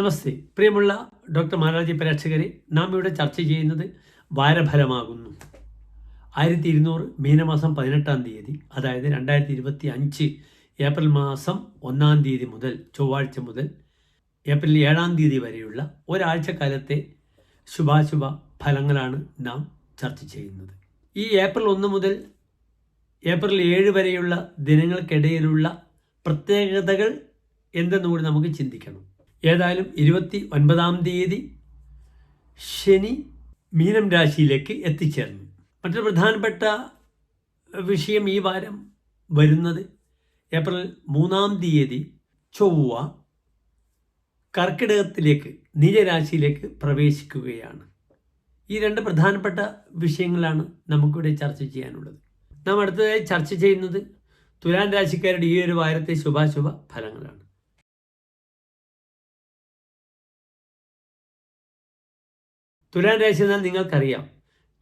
നമസ്തേ. പ്രിയമുള്ള ഡോക്ടർ മാരാജി പ്രേക്ഷകരെ നാം ഇവിടെ ചർച്ച ചെയ്യുന്നത് വാരഫലമാകുന്നു. ആയിരത്തി ഇരുന്നൂറ് മീനമാസം പതിനെട്ടാം തീയതി അതായത് രണ്ടായിരത്തി ഇരുപത്തി അഞ്ച് ഏപ്രിൽ മാസം ഒന്നാം തീയതി മുതൽ ചൊവ്വാഴ്ച മുതൽ ഏപ്രിൽ ഏഴാം തീയതി വരെയുള്ള ഒരാഴ്ചക്കാലത്തെ ശുഭാശുഭ ഫലങ്ങളാണ് നാം ചർച്ച ചെയ്യുന്നത്. ഈ ഏപ്രിൽ ഒന്ന് മുതൽ ഏപ്രിൽ ഏഴ് വരെയുള്ള ദിനങ്ങൾക്കിടയിലുള്ള പ്രത്യേകതകൾ എന്തെന്നുകൂടി നമുക്ക് ചിന്തിക്കണം. ഏതായാലും ഇരുപത്തി ഒൻപതാം തീയതി ശനി മീനം രാശിയിലേക്ക് എത്തിച്ചേർന്നു. മറ്റൊരു പ്രധാനപ്പെട്ട വിഷയം ഈ വാരം വരുന്നത് ഏപ്രിൽ മൂന്നാം തീയതി ചൊവ്വ കർക്കിടകത്തിലേക്ക് നീചരാശിയിലേക്ക് പ്രവേശിക്കുകയാണ്. ഈ രണ്ട് പ്രധാനപ്പെട്ട വിഷയങ്ങളാണ് നമുക്കിവിടെ ചർച്ച ചെയ്യാനുള്ളത്. നാം അടുത്തതായി ചർച്ച ചെയ്യുന്നത് തുലാൻ രാശിക്കാരുടെ ഈ ഒരു വാരത്തെ ശുഭാശുഭ ഫലങ്ങളാണ് തുലാൻ രാശി എന്നാൽ നിങ്ങൾക്കറിയാം.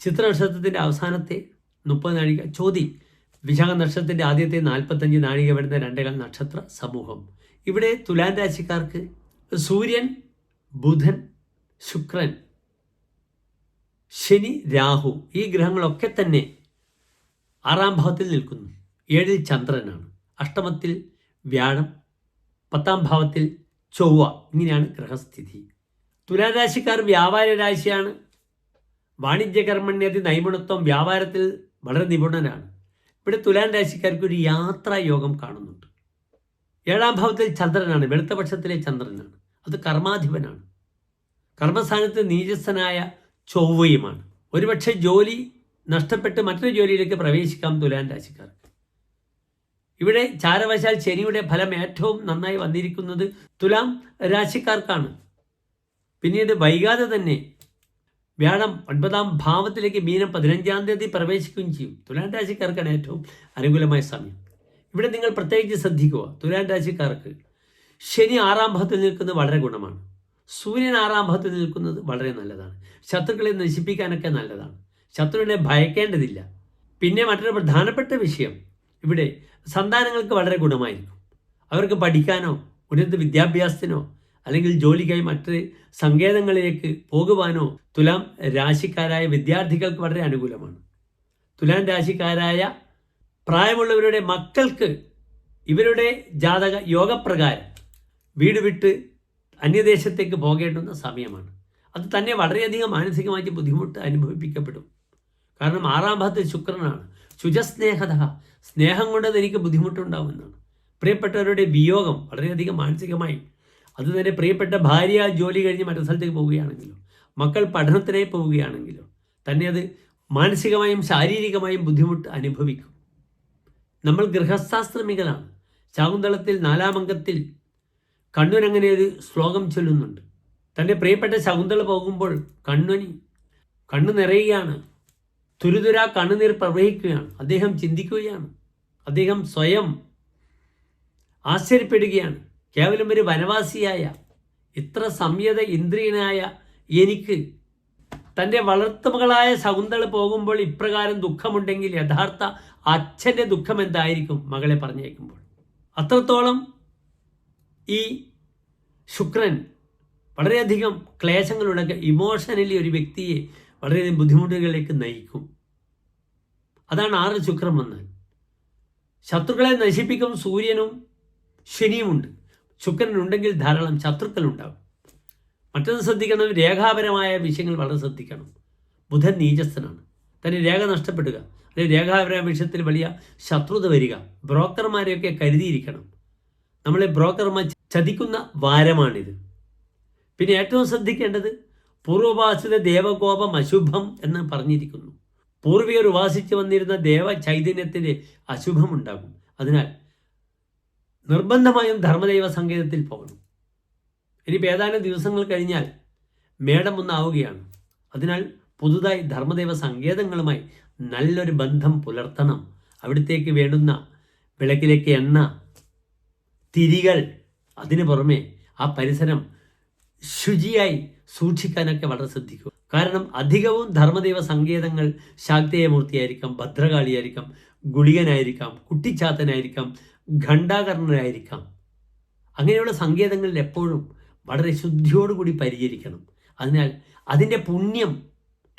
ചിത്ര നക്ഷത്രത്തിന്റെ അവസാനത്തെ മുപ്പത് നാഴിക ചോതി വിശാഖ നക്ഷത്രത്തിന്റെ ആദ്യത്തെ നാൽപ്പത്തഞ്ച് നാഴിക വരുന്ന രണ്ടേകാൽ നക്ഷത്ര സമൂഹം. ഇവിടെ തുലാൻ രാശിക്കാർക്ക് സൂര്യൻ ബുധൻ ശുക്രൻ ശനി രാഹു ഈ ഗ്രഹങ്ങളൊക്കെ തന്നെ ആറാം ഭാവത്തിൽ നിൽക്കുന്നു. ഏഴിൽ ചന്ദ്രനാണ്. അഷ്ടമത്തിൽ വ്യാഴം പത്താം ഭാവത്തിൽ ചൊവ്വ ഇങ്ങനെയാണ് ഗ്രഹസ്ഥിതി. തുലാരാശിക്കാർ വ്യാപാര രാശിയാണ്. വാണിജ്യകർമ്മണ്യതി നൈപുണത്വം വ്യാപാരത്തിൽ വളരെ നിപുണനാണ്. ഇവിടെ തുലാൻ രാശിക്കാർക്ക് ഒരു യാത്രാ യോഗം കാണുന്നുണ്ട്. ഏഴാം ഭാവത്തിൽ ചന്ദ്രനാണ് വെളുത്ത പക്ഷത്തിലെ ചന്ദ്രനാണ്. അത് കർമാധിപനാണ്. കർമ്മസ്ഥാനത്ത് നീചസ്ഥനായ ചൊവ്വയുമാണ്. ഒരുപക്ഷെ ജോലി നഷ്ടപ്പെട്ട് മറ്റൊരു ജോലിയിലേക്ക് പ്രവേശിക്കാം തുലാൻ രാശിക്കാർക്ക്. ഇവിടെ ചാരവശാൽ ശനിയുടെ ഫലം ഏറ്റവും നന്നായി വന്നിരിക്കുന്നത് തുലാം രാശിക്കാർക്കാണ്. പിന്നീട് വൈകാതെ തന്നെ വ്യാഴം ഒൻപതാം ഭാവത്തിലേക്ക് മീനം പതിനഞ്ചാം തീയതി പ്രവേശിക്കുകയും ചെയ്യും. തുലാം രാശിക്കാർക്കാണ് ഏറ്റവും അനുകൂലമായ സമയം. ഇവിടെ നിങ്ങൾ പ്രത്യേകിച്ച് ശ്രദ്ധിക്കുക. തുലാം രാശിക്കാർക്ക് ശനി ആറാം ഭാവത്തിൽ നിൽക്കുന്നത് വളരെ ഗുണമാണ്. സൂര്യൻ ആറാം ഭാവത്തിൽ നിൽക്കുന്നത് വളരെ നല്ലതാണ്. ശത്രുക്കളെ നശിപ്പിക്കാനൊക്കെ നല്ലതാണ്. ശത്രുവിനെ ഭയക്കേണ്ടതില്ല. പിന്നെ മറ്റൊരു പ്രധാനപ്പെട്ട വിഷയം. ഇവിടെ സന്താനങ്ങൾക്ക് വളരെ ഗുണമായിരിക്കും. അവർക്ക് പഠിക്കാനോ ഉന്നത വിദ്യാഭ്യാസത്തിനോ അല്ലെങ്കിൽ ജോലിക്കായി മറ്റ് സങ്കേതങ്ങളിലേക്ക് പോകുവാനോ തുലാം രാശിക്കാരായ വിദ്യാർത്ഥികൾക്ക് വളരെ അനുകൂലമാണ്. തുലാം രാശിക്കാരായ പ്രായമുള്ളവരുടെ മക്കൾക്ക് ഇവരുടെ ജാതക യോഗപ്രകാരം വീട് വിട്ട് അന്യദേശത്തേക്ക് പോകേണ്ടുന്ന സമയമാണ്. അത് തന്നെ വളരെയധികം മാനസികമായി ബുദ്ധിമുട്ട് അനുഭവിപ്പിക്കപ്പെടും. കാരണം ആറാം ഭാഗത്ത് ശുക്രനാണ്. ശുചസ്നേഹത സ്നേഹം കൊണ്ട് എനിക്ക് ബുദ്ധിമുട്ടുണ്ടാവുമെന്നാണ് പ്രിയപ്പെട്ടവരുടെ വിയോഗം വളരെയധികം മാനസികമായി അത് തന്നെ പ്രിയപ്പെട്ട ഭാര്യ ജോലി കഴിഞ്ഞ് മറ്റു സ്ഥലത്തേക്ക് പോവുകയാണെങ്കിലോ മക്കൾ പഠനത്തിനായി പോവുകയാണെങ്കിലോ തന്നെ അത് മാനസികമായും ശാരീരികമായും ബുദ്ധിമുട്ട് അനുഭവിക്കും. നമ്മൾ ഗൃഹസ്ഥാശ്രമികളാണ് ശാകുന്തളത്തിൽ നാലാമംഗത്തിൽ കണ്ണുനങ്ങനെ ഒരു ശ്ലോകം ചൊല്ലുന്നുണ്ട്. തന്റെ പ്രിയപ്പെട്ട ശകുന്തള പോകുമ്പോൾ കണ്ണുനി കണ്ണു നിറയുകയാണ്. തുരുതുരാ കണ്ണുനീർ പ്രവഹിക്കുകയാണ്. അദ്ദേഹം ചിന്തിക്കുകയാണ്. അദ്ദേഹം സ്വയം ആശ്ചര്യപ്പെടുകയാണ്. കേവലം ഒരു വനവാസിയായ ഇത്ര സംയത ഇന്ദ്രിയനായ എനിക്ക് തന്റെ വളർത്തുമകളായ ശകുന്തള പോകുമ്പോൾ ഇപ്രകാരം ദുഃഖമുണ്ടെങ്കിൽ യഥാർത്ഥ അച്ഛന്റെ ദുഃഖം എന്തായിരിക്കും? മകളെ പറഞ്ഞേക്കുമ്പോൾ അത്രത്തോളം ഈ ശുക്രൻ വളരെയധികം ക്ലേശങ്ങളുണ്ടെങ്കിൽ ഇമോഷണലി ഒരു വ്യക്തിയെ വളരെയധികം ബുദ്ധിമുട്ടുകളിലേക്ക് നയിക്കും. അതാണ് ആറ് ശുക്രം വന്നാൽ. ശത്രുക്കളെ നശിപ്പിക്കും സൂര്യനും ശനിയുമുണ്ട്. ശുക്രനുണ്ടെങ്കിൽ ധാരാളം ശത്രുക്കൾ ഉണ്ടാകും മറ്റൊന്ന് ശ്രദ്ധിക്കണം രേഖാപരമായ വിഷയങ്ങൾ വളരെ ശ്രദ്ധിക്കണം. ബുധൻ നീചസ്ഥനാണ്. തന്നെ രേഖ നഷ്ടപ്പെടുക അല്ലെങ്കിൽ രേഖാപരമായ വിഷയത്തിൽ വലിയ ശത്രുത വരിക ബ്രോക്കർമാരെയൊക്കെ കരുതിയിരിക്കണം. നമ്മളെ ബ്രോക്കർമാർ ചതിക്കുന്ന വാരമാണിത്. പിന്നെ ഏറ്റവും ശ്രദ്ധിക്കേണ്ടത് പൂർവോപാസിത ദേവകോപം അശുഭം എന്ന് പറഞ്ഞിരിക്കുന്നു. പൂർവികർ ഉപാസിച്ചു വന്നിരുന്ന ദേവ ചൈതന്യത്തിന്റെ അശുഭമുണ്ടാകും. അതിനാൽ നിർബന്ധമായും ധർമ്മദൈവ സങ്കേതത്തിൽ പോകണം. ഇനിയിപ്പോൾ ഏതാനും ദിവസങ്ങൾ കഴിഞ്ഞാൽ മേടം ഒന്നാവുകയാണ്. അതിനാൽ പുതുതായി ധർമ്മദൈവ സങ്കേതങ്ങളുമായി നല്ലൊരു ബന്ധം പുലർത്തണം. അവിടത്തേക്ക് വേണ്ടുന്ന വിളക്കിലേക്ക് എണ്ണ തിരികൾ അതിനു പുറമെ ആ പരിസരം ശുചിയായി സൂക്ഷിക്കാനൊക്കെ വളരെ ശ്രദ്ധിക്കുക. കാരണം അധികവും ധർമ്മദൈവ സങ്കേതങ്ങൾ ശാക്തേയമൂർത്തിയായിരിക്കാം ഭദ്രകാളിയായിരിക്കാം ഗുളികനായിരിക്കാം കുട്ടിച്ചാത്തനായിരിക്കാം ഘണ്ടാകർണനായിരിക്കാം അങ്ങനെയുള്ള സങ്കേതങ്ങളിൽ എപ്പോഴും വളരെ ശുദ്ധിയോടുകൂടി പരിചരിക്കണം. അതിനാൽ അതിന്റെ പുണ്യം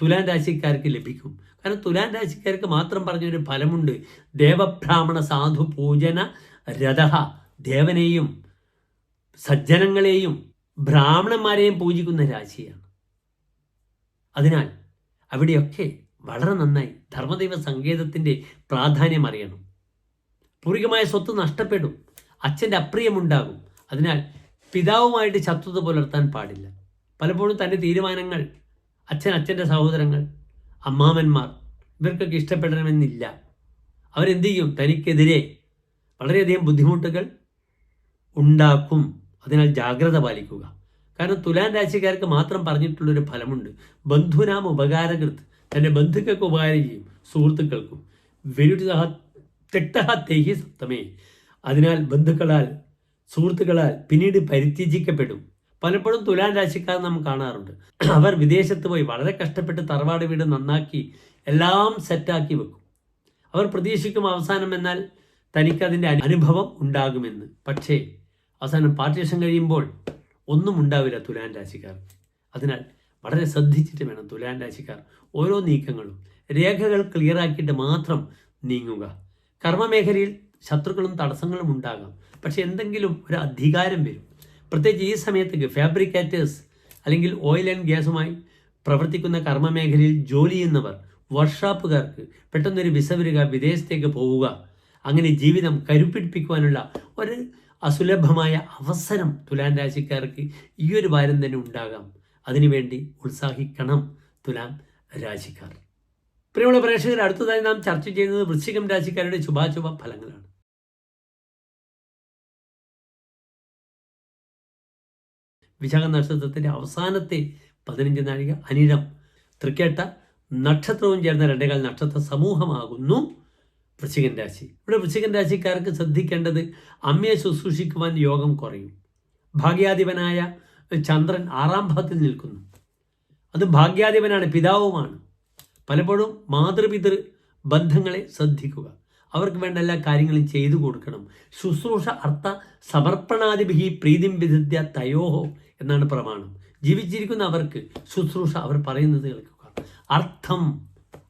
തുലാൻ രാശിക്കാർക്ക് ലഭിക്കും. കാരണം തുലാൻ രാശിക്കാർക്ക് മാത്രം പറഞ്ഞൊരു ഫലമുണ്ട്. ദേവബ്രാഹ്മണ സാധു പൂജന രഥ ദേവനെയും സജ്ജനങ്ങളെയും ബ്രാഹ്മണന്മാരെയും പൂജിക്കുന്ന രാശിയാണ്. അതിനാൽ അവിടെയൊക്കെ വളരെ നന്നായി ധർമ്മദൈവ സങ്കേതത്തിന്റെ പ്രാധാന്യം അറിയണം. പൂർവികമായ സ്വത്ത് നഷ്ടപ്പെടും. അച്ഛന്റെ അപ്രിയമുണ്ടാകും. അതിനാൽ പിതാവുമായിട്ട് ശത്രുത പുലർത്താൻ പാടില്ല. പലപ്പോഴും തന്റെ തീരുമാനങ്ങൾ അച്ഛൻ അച്ഛന്റെ സഹോദരങ്ങൾ അമ്മാമന്മാർ ഇവർക്കൊക്കെ ഇഷ്ടപ്പെടണമെന്നില്ല. അവരെന്ത് ചെയ്യും? തനിക്കെതിരെ വളരെയധികം ബുദ്ധിമുട്ടുകൾ ഉണ്ടാക്കും. അതിനാൽ ജാഗ്രത പാലിക്കുക. കാരണം തുലാൻ രാശിക്കാർക്ക് മാത്രം പറഞ്ഞിട്ടുള്ളൊരു ഫലമുണ്ട്. ബന്ധുനാം ഉപകാരകൃത്. തന്റെ ബന്ധുക്കൾക്ക് ഉപകാരം ചെയ്യും സുഹൃത്തുക്കൾക്കും. വിരുദ്ധ തെട്ടഹ സപ്തമേ. അതിനാൽ ബന്ധുക്കളാൽ സുഹൃത്തുക്കളാൽ പിന്നീട് പരിത്യജിക്കപ്പെടും. പലപ്പോഴും തുലാൻ രാശിക്കാർ നാം കാണാറുണ്ട്. അവർ വിദേശത്ത് പോയി വളരെ കഷ്ടപ്പെട്ട് തറവാട് വീട് നന്നാക്കി എല്ലാം സെറ്റാക്കി വെക്കും. അവർ പ്രതീക്ഷിക്കും അവസാനം എന്നാൽ തനിക്കതിന്റെ അനുഭവം ഉണ്ടാകുമെന്ന്. പക്ഷേ അവസാനം പാർട്ടീഷൻ കഴിയുമ്പോൾ ഒന്നും ഉണ്ടാവില്ല തുലാൻ രാശിക്കാർ. അതിനാൽ വളരെ ശ്രദ്ധിച്ചിട്ട് വേണം തുലാൻ രാശിക്കാർ ഓരോ നീക്കങ്ങളും. രേഖകൾ ക്ലിയറാക്കിയിട്ട് മാത്രം നീങ്ങുക. കർമ്മമേഖലയിൽ ശത്രുക്കളും തടസ്സങ്ങളും ഉണ്ടാകാം. പക്ഷെ എന്തെങ്കിലും ഒരു അധികാരം വരും. പ്രത്യേകിച്ച് ഈ സമയത്തേക്ക് ഫാബ്രിക്കേറ്റേഴ്സ് അല്ലെങ്കിൽ ഓയിൽ ആൻഡ് ഗ്യാസുമായി പ്രവർത്തിക്കുന്ന കർമ്മമേഖലയിൽ ജോലി ചെയ്യുന്നവർ വർക്ക്ഷോപ്പുകാർക്ക് പെട്ടെന്നൊരു വിസ വരിക വിദേശത്തേക്ക് പോവുക അങ്ങനെ ജീവിതം കരുപ്പിടിപ്പിക്കുവാനുള്ള ഒരു അസുലഭമായ അവസരം തുലാൻ രാശിക്കാർക്ക് ഈ ഒരു വാരം തന്നെ ഉണ്ടാകാം. അതിനുവേണ്ടി ഉത്സാഹിക്കണം തുലാം രാശിക്കാർ. പ്രിയമുള്ള പ്രേക്ഷകർ അടുത്തതായി നാം ചർച്ച ചെയ്യുന്നത് വൃശ്ചികം രാശിക്കാരുടെ ശുഭാശുഭ ഫലങ്ങളാണ്. വിശാഖ നക്ഷത്രത്തിന്റെ അവസാനത്തെ പതിനഞ്ച് നാഴിക അനിഴം തൃക്കേട്ട നക്ഷത്രവും ചേർന്ന രണ്ടേകാൽ നക്ഷത്ര സമൂഹമാകുന്നു വൃശ്ചികൻ രാശി. ഇവിടെ വൃശ്ചികൻ രാശിക്കാർക്ക് ശ്രദ്ധിക്കേണ്ടത് അമ്മയെ ശുശ്രൂഷിക്കുവാൻ യോഗം കുറയും. ഭാഗ്യാധിപനായ ചന്ദ്രൻ ആറാം ഭാവത്തിൽ നിൽക്കുന്നു. അത് ഭാഗ്യാധിപനാണ് പിതാവുമാണ്. പലപ്പോഴും മാതൃപിതൃ ബന്ധങ്ങളെ ശ്രദ്ധിക്കുക. അവർക്ക് വേണ്ട എല്ലാ കാര്യങ്ങളും ചെയ്തു കൊടുക്കണം. ശുശ്രൂഷ അർത്ഥ സമർപ്പണാദിഭി പ്രീതിം വിധിദ്യ തയോഹോ എന്നാണ് പ്രമാണം. ജീവിച്ചിരിക്കുന്ന അവർക്ക് ശുശ്രൂഷ അവർ പറയുന്നത് കേൾക്കുക. അർത്ഥം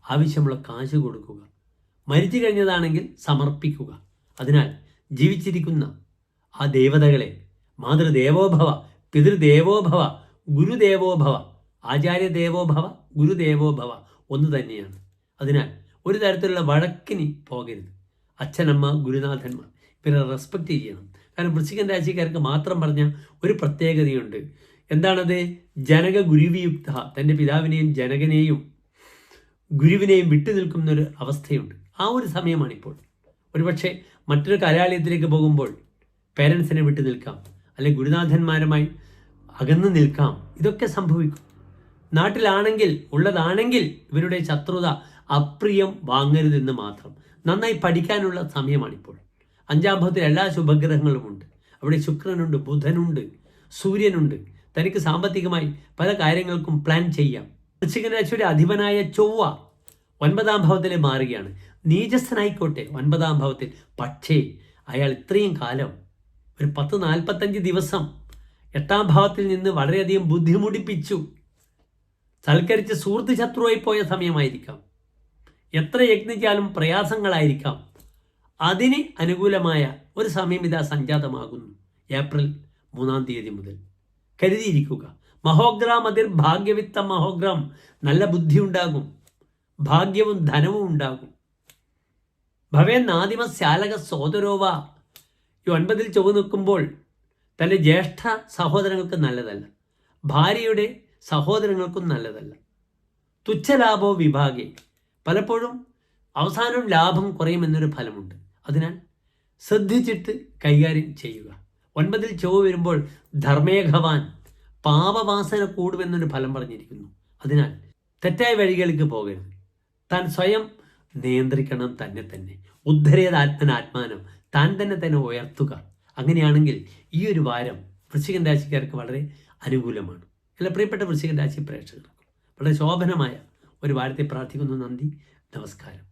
ആവശ്യമുള്ള കാശ് കൊടുക്കുക. മരിച്ചു കഴിഞ്ഞതാണെങ്കിൽ സമർപ്പിക്കുക. അതിനാൽ ജീവിച്ചിരിക്കുന്ന ആ ദേവതകളെ മാതൃദേവോഭവ പിതൃദേവോഭവ ഗുരുദേവോഭവ ആചാര്യദേവോഭവ ഗുരുദേവോഭവ ഒന്ന് തന്നെയാണ്. അതിനാൽ ഒരു തരത്തിലുള്ള വഴക്കിന് പോകരുത്. അച്ഛനമ്മ ഗുരുനാഥന്മാർ ഇവരെ റെസ്പെക്റ്റ് ചെയ്യണം. കാരണം വൃശ്ചികൻ രാശിക്കാർക്ക് മാത്രം പറഞ്ഞ ഒരു പ്രത്യേകതയുണ്ട്. എന്താണത്? ജനക ഗുരുവിയുക്ത തന്റെ പിതാവിനെയും ജനകനെയും ഗുരുവിനെയും വിട്ടു നിൽക്കുന്ന ഒരു അവസ്ഥയുണ്ട്. ആ ഒരു സമയമാണിപ്പോൾ. ഒരുപക്ഷെ മറ്റൊരു കലാലയത്തിലേക്ക് പോകുമ്പോൾ പേരൻസിനെ വിട്ടു നിൽക്കാം. അല്ലെങ്കിൽ ഗുരുനാഥന്മാരുമായി അകന്നു നിൽക്കാം. ഇതൊക്കെ സംഭവിക്കും. നാട്ടിലാണെങ്കിൽ ഉള്ളതാണെങ്കിൽ ഇവരുടെ ശത്രുത അപ്രിയം വാങ്ങരുതെന്ന് മാത്രം. നന്നായി പഠിക്കാനുള്ള സമയമാണിപ്പോൾ. അഞ്ചാം ഭാവത്തിൽ എല്ലാ ശുഭഗ്രഹങ്ങളുമുണ്ട് അവിടെ ശുക്രനുണ്ട് ബുധനുണ്ട് സൂര്യനുണ്ട്. തനിക്ക് സാമ്പത്തികമായി പല കാര്യങ്ങൾക്കും പ്ലാൻ ചെയ്യാം. വൃശ്ചിക രാശിയുടെ അധിപനായ ചൊവ്വ ഒൻപതാം ഭാവത്തിലെ മാറുകയാണ്. നീചസ്ഥനായിക്കോട്ടെ ഒൻപതാം ഭാവത്തിൽ. പക്ഷേ അയാൾ ഇത്രയും കാലം ഒരു പത്ത് നാൽപ്പത്തഞ്ച് ദിവസം എട്ടാം ഭാവത്തിൽ നിന്ന് വളരെയധികം ബുദ്ധിമുട്ടിപ്പിച്ചു. സൽക്കരിച്ച് സുഹൃത്ത് ശത്രുവായി പോയ സമയമായിരിക്കാം. എത്ര യജ്ഞിച്ചാലും പ്രയാസങ്ങളായിരിക്കാം. അതിന് അനുകൂലമായ ഒരു സമയം ഇതാ സംജാതമാകുന്നു. ഏപ്രിൽ മൂന്നാം തീയതി മുതൽ. കരുതിയിരിക്കുക. മഹോഗ്രാം അതിർ ഭാഗ്യവിത്ത മഹോഗ്രാം. നല്ല ബുദ്ധി ഉണ്ടാകും ഭാഗ്യവും ധനവും ഉണ്ടാകും. ഭവേ നാദിമ ശാലക സോദരോവ ഈ ഒൻപതിൽ ചൊവ്വ നിൽക്കുമ്പോൾ തന്റെ ജ്യേഷ്ഠ സഹോദരങ്ങൾക്ക് നല്ലതല്ല. ഭാര്യയുടെ സഹോദരങ്ങൾക്കും നല്ലതല്ല. തുച്ഛലാഭോ വിഭാഗേ. പലപ്പോഴും അവസാനം ലാഭം കുറയുമെന്നൊരു ഫലമുണ്ട്. അതിനാൽ ശ്രദ്ധിച്ചിട്ട് കൈകാര്യം ചെയ്യുക. ഒൻപതിൽ ചൊവ്വ വരുമ്പോൾ ധർമ്മേഘവാൻ പാപവാസന കൂടുമെന്നൊരു ഫലം പറഞ്ഞിരിക്കുന്നു. അതിനാൽ തെറ്റായ വഴികളിലേക്ക് പോകരുത്. താൻ സ്വയം നിയന്ത്രിക്കണം തന്നെ തന്നെ. ഉദ്ധരേത് ആത്മനാത്മാനം താൻ തന്നെ തന്നെ ഉയർത്തുക. അങ്ങനെയാണെങ്കിൽ ഈ ഒരു വാരം വൃശ്ചികൻ രാശിക്കാർക്ക് വളരെ അനുകൂലമാണ്. എല്ലാ പ്രിയപ്പെട്ട വൃശ്ചിക രാശി പ്രേക്ഷകർക്കും വളരെ ശോഭനമായ ഒരു വാരത്തെ പ്രാർത്ഥിക്കുന്നു. നന്ദി. നമസ്കാരം.